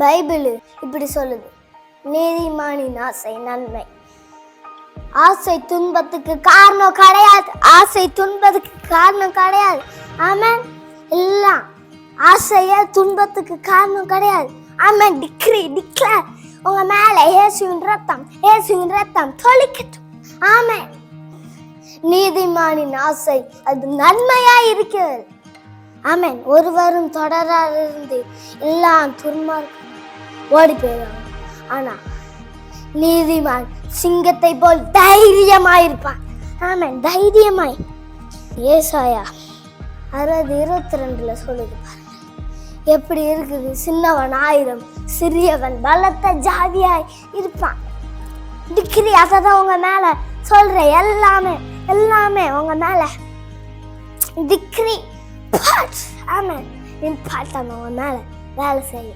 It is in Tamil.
பைபிள் இப்படி சொல்லுது. நீதிமானின் ஆசை நன்மை. ஆசை துன்பத்துக்கு காரணம் கிடையாது. ஆசை துன்பத்துக்கு காரணம் கிடையாது. ஆமாம் எல்லாம் ஆசைய துன்பத்துக்கு காரணம் கிடையாது. ஆமாம் டிக்ரி டிக்ளேர் உங்க மேல இயேசுவின் ரத்தம் இயேசுவின் ரத்தம் தொளிக்கட்டும் ஆமாம் நீதிமானின் ஆசை அது நன்மையா இருக்கிறது. ஆமேன். ஒருவரும் தொடராதிருந்து எல்லாம் துன்மார்க்கம் ஓடி போயிடுவாங்க ஆனா நீதிமான் சிங்கத்தை போல் தைரியமாயிருப்பான். ஆமேன். தைரியமாய். ஏசாயா அறுபது இருபத்தி ரெண்டுல சொல்லுது பாருங்க. எப்படி இருக்குது? சின்னவன் ஆயிரம் சிறியவன் பலத்த ஜாதியாய் இருப்பான். டிகிரி அதை தான் உங்க மேல சொல்றேன். எல்லாமே எல்லாமே உங்க மேல. டிகிரி Amen. నేను పాడతాను నాలే వేళ చేయి